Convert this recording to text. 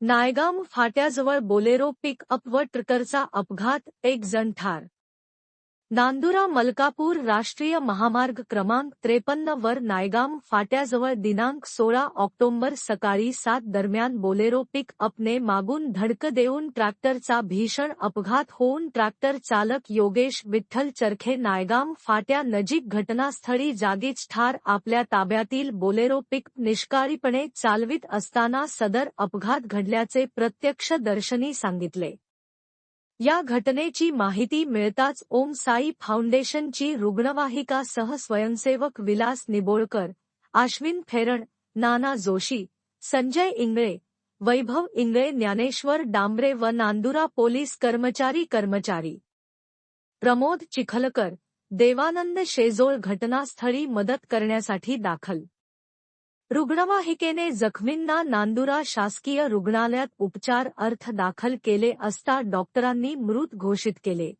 नायगाम फाट्याजवळ बोलेरो पिक अप व ट्रकरचा अपघात एक जण ठार नांदुरा मलकापूर राष्ट्रीय महामार्ग क्रमांक त्रेपन्न वर नायगाम फाट्याजवळ दिनांक सोळा ऑक्टोबर सकाळी सात दरम्यान बोलेरो पिक अपने मागून धडक देऊन ट्रॅक्टरचा भीषण अपघात होऊन ट्रॅक्टर चालक योगेश विठ्ठल चरखे नायगाम फाट्या नजीक घटनास्थळी जागीच ठार आपल्या ताब्यातील बोलेरो पिक निष्काळीपणे चालवित असताना सदर अपघात घडल्याचे प्रत्यक्षदर्शनी सांगितले. या घटनेची माहिती मिळताच ओम साई फाउंडेशनची रुग्णवाहिका सह स्वयंसेवक विलास निबोळकर आश्विन फेरण नाना जोशी संजय इंगळे वैभव इंगळे ज्ञानेश्वर डांबरे व नांदुरा पोलीस कर्मचारी कर्मचारी. प्रमोद चिखलकर देवानंद शेजोळ घटनास्थळी मदत करण्यासाठी दाखल. रुग्णवाहिकेने जखमींना नांदुरा शासकीय रुग्णालयात उपचार अर्थ दाखल केले असता डॉक्टरांनी मृत घोषित केले.